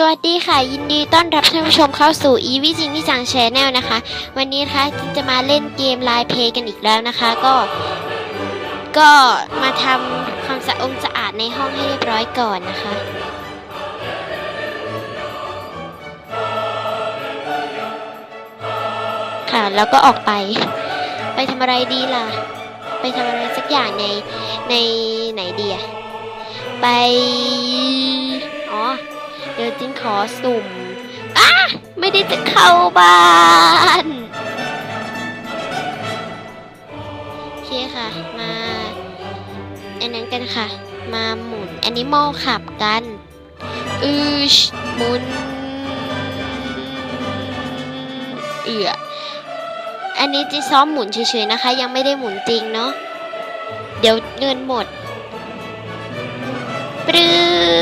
สวัสดีค่ะ ยินดีต้อนรับท่านผู้ชมเข้าสู่ e v จิงที่จังแชนแนลนะคะ วันนี้นะคะจินจะมาเล่นเกมไลน์เพย์กันอีกแล้วนะคะ ก็ก็มาทำความสะองสะอาดในห้องให้เรียบร้อยก่อนนะคะ ค่ะแล้วก็ออกไป ไปทำอะไรดีล่ะ ไปทำอะไรสักอย่างในในไหนดีอะไป เดี๋ยวจินขอสุ่มอะไม่ได้จะเข้าบ้านโอเคค่ะ มาอันนั้นกันค่ะ มาหมุนแอนิมอลขับกันอือชหมุนเอืออันนี้จิซ้อมหมุนเฉยๆนะคะ ยังไม่ได้หมุนจริงเนาะเดี๋ยวเงินหมดปรึ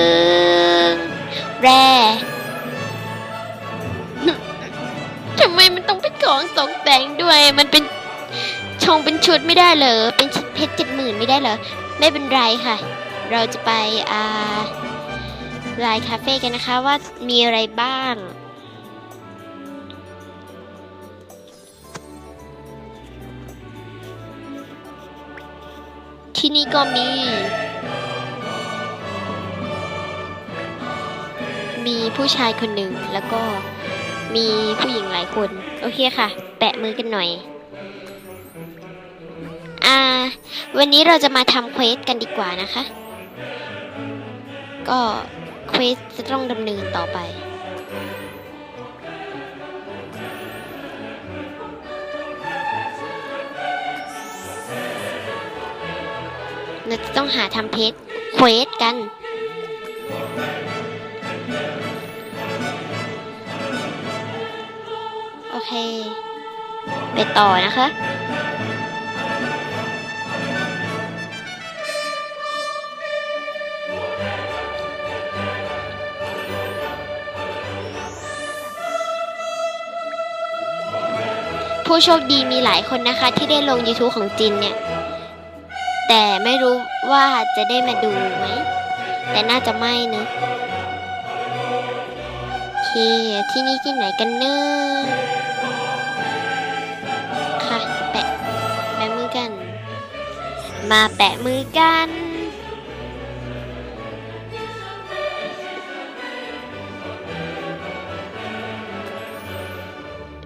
ง มมันต้องเป็นของตกแต่งด้วย มันเป็นชงเป็นชุดไม่ได้เหรอ เป็นเพชรเจ็ดหมื่นไม่ได้เหรอ ไม่เป็นไรค่ะ เราจะไปอ่าลน์คาเฟ่กันนะคะว่ามีอะไรบ้าง ที่นี่ก็มี มีผู้ชายคนหนึ่งแล้วก็ มีผู้หญิงหลายคน โอเคค่ะ แปะมือกันหน่อย อ่า วันนี้เราจะมาทำเควสกันดีกว่านะคะ ก็เควสจะต้องดำเนินต่อไปเราจะต้องหาทำเพจเควสกัน เค ไปต่อนะคะ ผู้โชคดีมีหลายคนนะคะที่ได้ลง YouTube ของจินเนี่ย แต่ไม่รู้ว่าจะได้มาดูไหม แต่น่าจะไม่นะ โอเค ที่นี่ที่ไหนกันเนอะ มาแปะมือกัน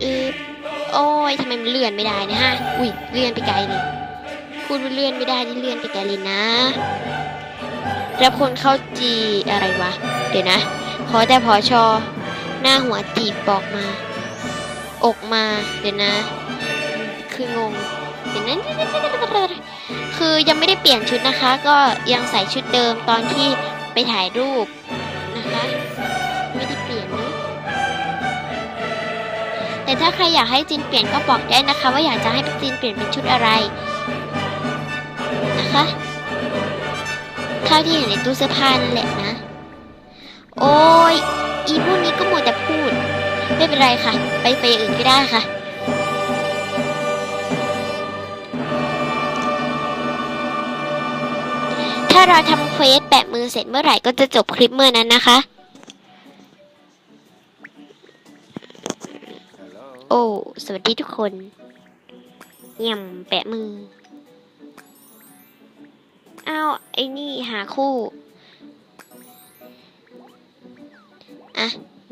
อือโอ้ยทำไมมันเลื่อนไม่ได้นะฮะ อุ้ยเลื่อนไปไกลเลยพูดว่าเลื่อนไม่ได้นี่เลื่อนไปไกลเลยนะแล้วคนเข้าจีอะไรวะ เดี๋ยวนะ ขอแต่พอชอ หน้าหัวจีบบอกมา อกมา เดี๋ยวนะ คืองง เดี๋ยวนั้น คือยังไม่ได้เปลี่ยนชุดนะคะ ก็ยังใส่ชุดเดิมตอนที่ไปถ่ายรูปนะคะ ไม่ได้เปลี่ยนเนะแต่ถ้าใครอยากให้จินเปลี่ยนก็บอกได้นะคะ ว่าอยากจะให้จินเปลี่ยนเป็นชุดอะไรนะคะเท่าที่เห็นในตู้เสื้อผ้านั่นแหละนะ โอ้ยอีพวกนี้ก็หมดแต่พูด ไม่เป็นไรค่ะ ไปไปอย่างอื่นก็ได้ค่ะ ถ้าเราทำเควสแปะมือเสร็จเมื่อไหร่ก็จะจบคลิปเมื่อนั้นนะคะ โอ้ สวัสดีทุกคนเยี่ยมแปะมือ อ้าว ไอ้นี่หาคู่ อะ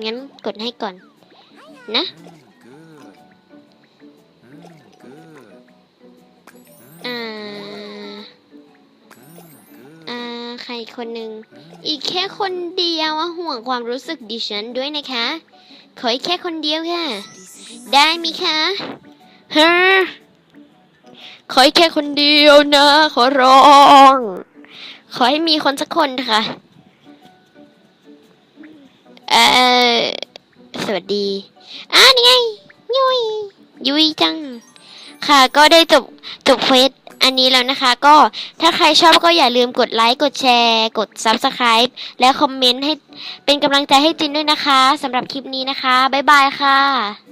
งั้นกดให้ก่อน นะ รคนหนึ่ง อีกแค่คนเดียวอะห่วงความรู้สึกดิฉันด้วยนะคะ ขออีกแค่คนเดียวค่ะ ได้ไหมยคะฮะขออีกแค่คนเดียวนะ ขอร้อง ขอให้มีคนสักคนค่ะ เอ่อสวัสดีอ่านี่ไง ยุย ยุยจัง ค่ะก็ได้จบจบเฟส อันนี้แล้วนะคะ ก็ถ้าใครชอบก็อย่าลืมกดไลค์ กดแชร์ กด Subscribe และคอมเมนต์ให้เป็นกำลังใจให้จินด้วยนะคะสำหรับคลิปนี้นะคะ บ๊ายบายค่ะ